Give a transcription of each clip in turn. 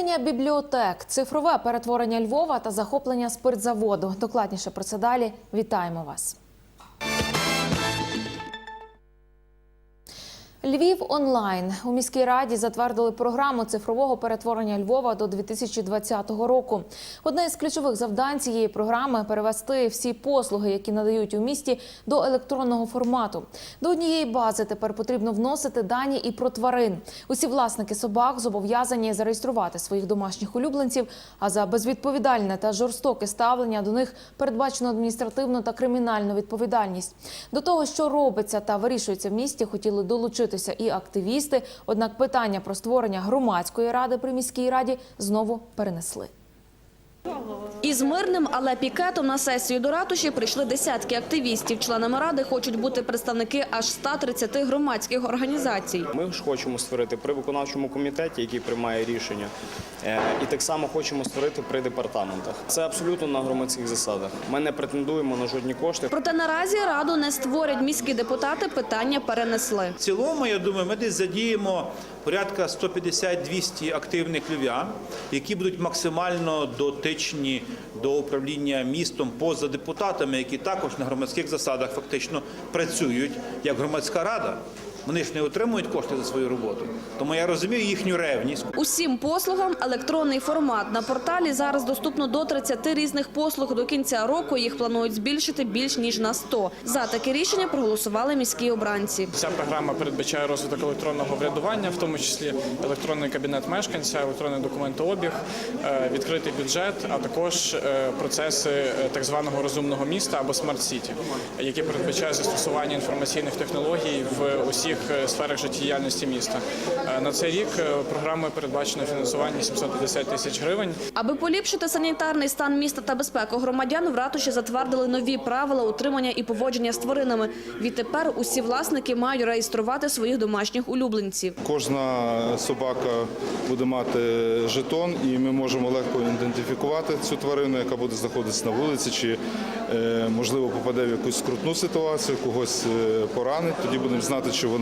Поповнення бібліотек, цифрове перетворення Львова та захоплення спиртзаводу. Докладніше про це далі. Вітаємо вас. Львів онлайн у міській раді затвердили програму цифрового перетворення Львова до 2020 року. Одне із ключових завдань цієї програми перевести всі послуги, які надають у місті, до електронного формату. До однієї бази тепер потрібно вносити дані і про тварин. Усі власники собак зобов'язані зареєструвати своїх домашніх улюбленців. А за безвідповідальне та жорстоке ставлення до них передбачено адміністративну та кримінальну відповідальність. До того, що робиться та вирішується в місті, хотіли долучитися і активісти. Однак питання про створення громадської ради при міській раді знову перенесли. Із мирним, але пікетом на сесію до ратуші прийшли десятки активістів. Членами ради хочуть бути представники аж 130 громадських організацій. Ми ж хочемо створити при виконавчому комітеті, який приймає рішення, е, і так само хочемо створити при департаментах. Це абсолютно на громадських засадах. Ми не претендуємо на жодні кошти. Проте наразі раду не створять міські депутати. Питання перенесли. В цілому, я думаю, ми десь задіємо порядка 150-200 активних львів'ян, які будуть максимально дотичні до управління містом поза депутатами, які також на громадських засадах фактично працюють як громадська рада. Вони ж не отримують кошти за свою роботу. Тому я розумію їхню ревність. Усім послугам електронний формат на порталі зараз доступно до 30 різних послуг. До кінця року їх планують збільшити більш ніж на 100. За таке рішення проголосували міські обранці. Ця програма передбачає розвиток електронного врядування, в тому числі електронний кабінет мешканця, електронний документообіг, е, відкритий бюджет, а також е, процеси е, так званого розумного міста або смарт-сіті, які передбачають застосування інформаційних технологій в усіх е, сферах життєдіяльності міста. Е, На цей рік е, програмою передбачено фінансування 750 тисяч гривень. Аби поліпшити санітарний стан міста та безпеку громадян, в ратуші затвердили нові правила утримання і поводження з тваринами. Відтепер усі власники мають реєструвати своїх домашніх улюбленців. Кожна собака буде мати жетон, і ми можемо легко ідентифікувати цю тварину, яка буде знаходитися на вулиці, чи можливо попаде в якусь скрутну ситуацію, когось поранить. Тоді будемо знати, чи вона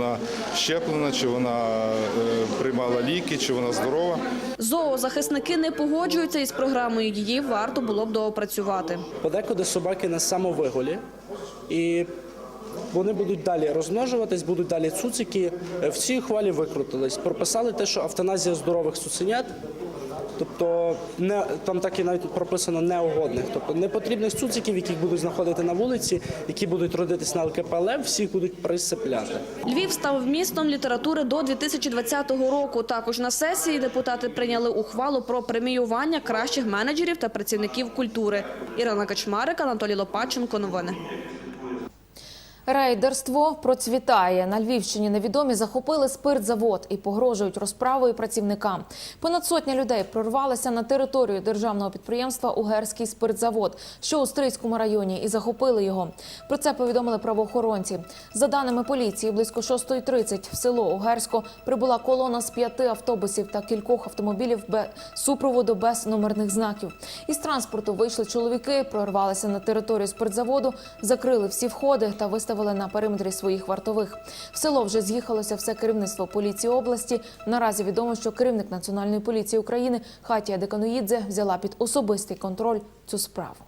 щеплена, чи вона е, приймала ліки, чи вона здорова. Зоозахисники не погоджуються із програмою. Її варто було б доопрацювати. Подекуди собаки на самовиголі, і вони будуть далі розмножуватись, будуть далі цуцики. В цій хвалі викрутились. Прописали те, що автоназія здорових цуценят, тобто не там так і навіть прописано неугодних, тобто непотрібних цуциків, яких будуть знаходити на вулиці, які будуть родитись на ЛКПЛ, всіх будуть присипляти. Львів став містом літератури до 2020 року. Також на сесії депутати прийняли ухвалу про преміювання кращих менеджерів та працівників культури. Ірина Качмарик, Анатолій Лопаченко. Новини. Рейдерство процвітає на Львівщині. Невідомі захопили спиртзавод і погрожують розправою працівникам. Понад сотня людей прорвалися на територію державного підприємства Угерський спиртзавод, що у Стрийському районі, і захопили його. Про це повідомили правоохоронці. За даними поліції, близько 6.30 в село Угерсько прибула колона з п'яти автобусів та кількох автомобілів без супроводу без номерних знаків. Із транспорту вийшли чоловіки, прорвалися на територію спиртзаводу, закрили всі входи та виставили на периметрі своїх вартових. В село вже з'їхалося все керівництво поліції області. Наразі відомо, що керівник Національної поліції України Хатія Деканоїдзе взяла під особистий контроль цю справу.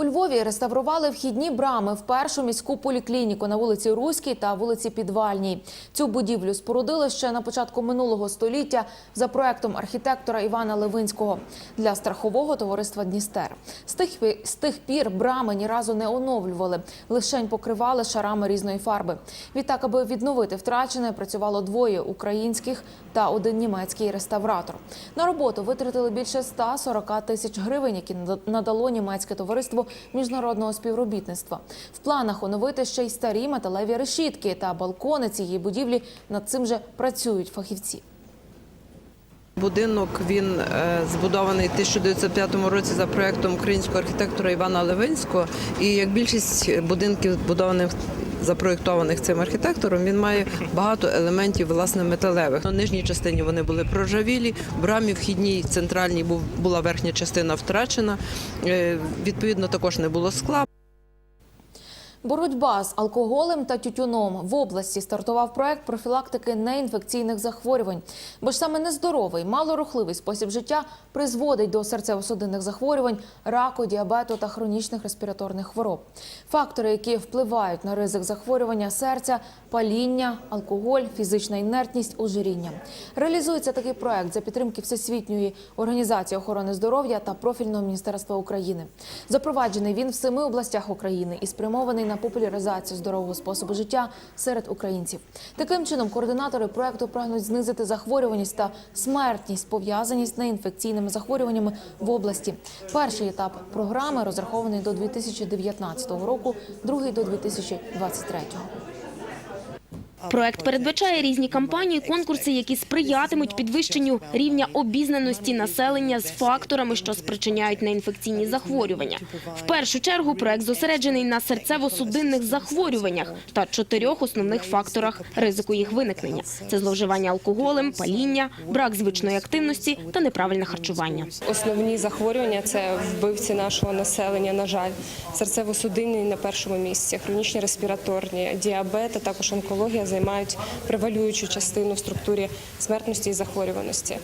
У Львові реставрували вхідні брами в першу міську поліклініку на вулиці Руській та вулиці Підвальній. Цю будівлю спорудили ще на початку минулого століття за проектом архітектора Івана Левинського для страхового товариства Дністер. З тих, з тих пір брами ні разу не оновлювали, лишень покривали шарами різної фарби. Відтак, аби відновити втрачене, працювало двоє українських та один німецький реставратор. На роботу витратили більше 140 тисяч гривень, які нада- надало німецьке товариство міжнародного співробітництва. В планах оновити ще й старі металеві решітки та балкони цієї будівлі. Над цим же працюють фахівці. Будинок він е, збудований в 1905 році за проектом українського архітектора Івана Левинського. І як більшість будинків, збудованих запроєктованих цим архітектором, він має багато елементів власне металевих. На нижній частині вони були проржавілі, брамі вхідній центральній був була верхня частина втрачена. Е, Відповідно, також не було скла. Боротьба з алкоголем та тютюном в області стартував проект профілактики неінфекційних захворювань. Бо ж саме нездоровий, малорухливий спосіб життя призводить до серцево-судинних захворювань, раку, діабету та хронічних респіраторних хвороб. Фактори, які впливають на ризик захворювання серця, паління, алкоголь, фізична інертність, ожиріння. Реалізується такий проект за підтримки Всесвітньої організації охорони здоров'я та профільного міністерства України. Запроваджений він в семи областях України і спрямований на популяризацію здорового способу життя серед українців. Таким чином, координатори проекту прагнуть знизити захворюваність та смертність, пов'язані з неінфекційними захворюваннями в області. Перший етап програми розрахований до 2019 року, другий до 2023. Проект передбачає різні кампанії, конкурси, які сприятимуть підвищенню рівня обізнаності населення з факторами, що спричиняють неінфекційні захворювання. В першу чергу проект зосереджений на серцево-судинних захворюваннях та чотирьох основних факторах ризику їх виникнення: це зловживання алкоголем, паління, брак звичної активності та неправильне харчування. Основні захворювання це вбивці нашого населення. На жаль, серцево-судинні на першому місці, хронічні респіраторні, діабет, а також онкологія займають превалюючу частину в структурі смертності і захворюваності.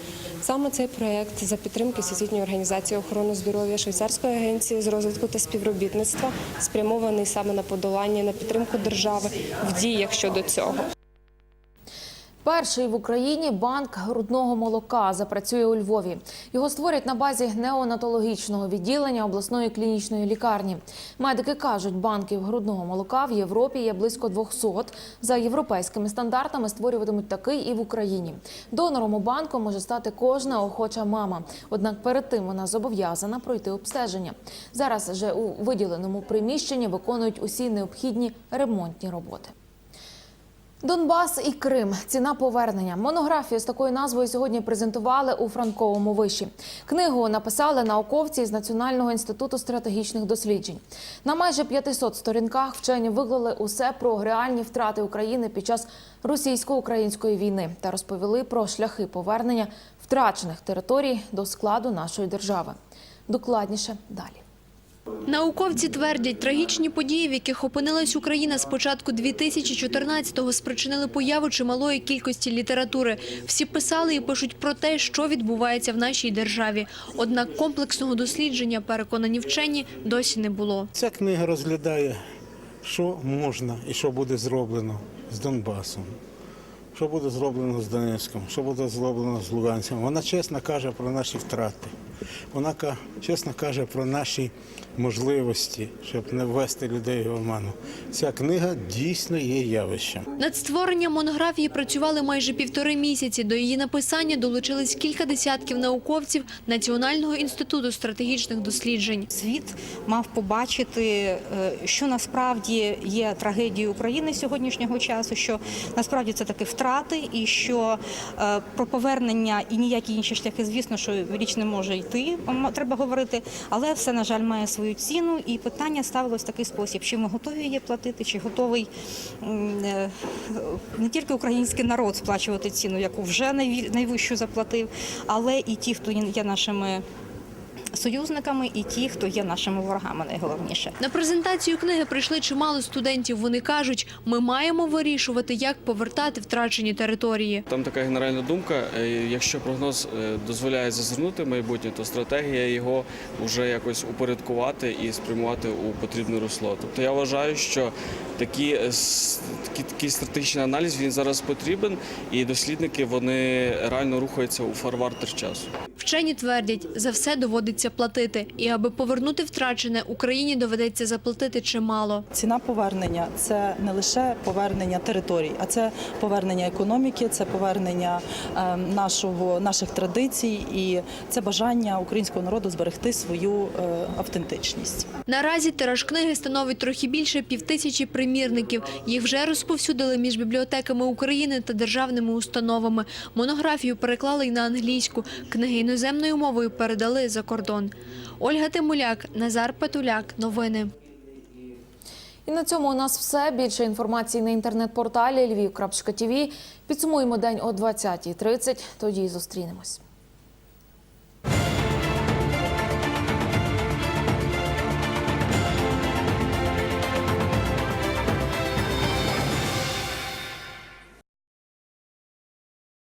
Саме цей проект за підтримки Всесвітньої організації охорони здоров'я Швейцарської агенції з розвитку та співробітництва спрямований саме на подолання, на підтримку держави в діях щодо цього. Перший в Україні банк грудного молока запрацює у Львові. Його створять на базі неонатологічного відділення обласної клінічної лікарні. Медики кажуть, банків грудного молока в Європі є близько 200. За європейськими стандартами створюватимуть такий і в Україні. Донором у банку може стати кожна охоча мама. Однак перед тим вона зобов'язана пройти обстеження. Зараз же у виділеному приміщенні виконують усі необхідні ремонтні роботи. Донбас і Крим. Ціна повернення. Монографію з такою назвою сьогодні презентували у Франковому виші. Книгу написали науковці з Національного інституту стратегічних досліджень. На майже 500 сторінках вчені виклали усе про реальні втрати України під час російсько-української війни та розповіли про шляхи повернення втрачених територій до складу нашої держави. Докладніше далі. Науковці твердять, трагічні події, в яких опинилась Україна з початку 2014-го, спричинили появу чималої кількості літератури. Всі писали і пишуть про те, що відбувається в нашій державі. Однак комплексного дослідження, переконані вчені, досі не було. Ця книга розглядає, що можна і що буде зроблено з Донбасом, що буде зроблено з Донецьком, що буде зроблено з Луганськом. Вона чесно каже про наші втрати. Вона чесно каже про наші можливості, щоб не ввести людей в оману. Ця книга дійсно є явищем. Над створенням монографії працювали майже півтори місяці. До її написання долучились кілька десятків науковців Національного інституту стратегічних досліджень. Світ мав побачити, е, що насправді є трагедією України сьогоднішнього часу, що насправді це таки втрати, і що е, про повернення і ніякі інші шляхи, звісно, що річ не може йти, треба говорити, але все, на жаль, має свою ціну. І питання ставилось в такий спосіб: чи ми готові її платити, чи готовий е, не тільки український народ сплачувати ціну, яку вже найвищу заплатив, але і ті, хто є нашими союзниками, і ті, хто є нашими ворогами, найголовніше. На презентацію книги прийшли чимало студентів. Вони кажуть, ми маємо вирішувати, як повертати втрачені території. Там така генеральна думка. е, Якщо прогноз е, дозволяє зазирнути майбутнє, то стратегія його вже якось упорядкувати і спрямувати у потрібне русло. Тобто я вважаю, що такі, е, такий, такий стратегічний аналіз він зараз потрібен, і дослідники вони реально рухаються у фарвартер часу. Вчені твердять, за все доводиться платити. І аби повернути втрачене, Україні доведеться заплатити чимало. Ціна повернення це не лише повернення територій, а це повернення економіки, це повернення е, нашого наших традицій і це бажання українського народу зберегти свою е, автентичність. Наразі тираж книги становить трохи більше півтисячі примірників. Їх вже розповсюдили між бібліотеками України та державними установами. Монографію переклали й на англійську. Книги іноземною мовою передали за кордон. Ольга Тимуляк, Назар Петуляк. Новини. І на цьому у нас все. Більше інформації на інтернет-порталі Львів.тв. Підсумуємо день о 20.30. Тоді зустрінемось.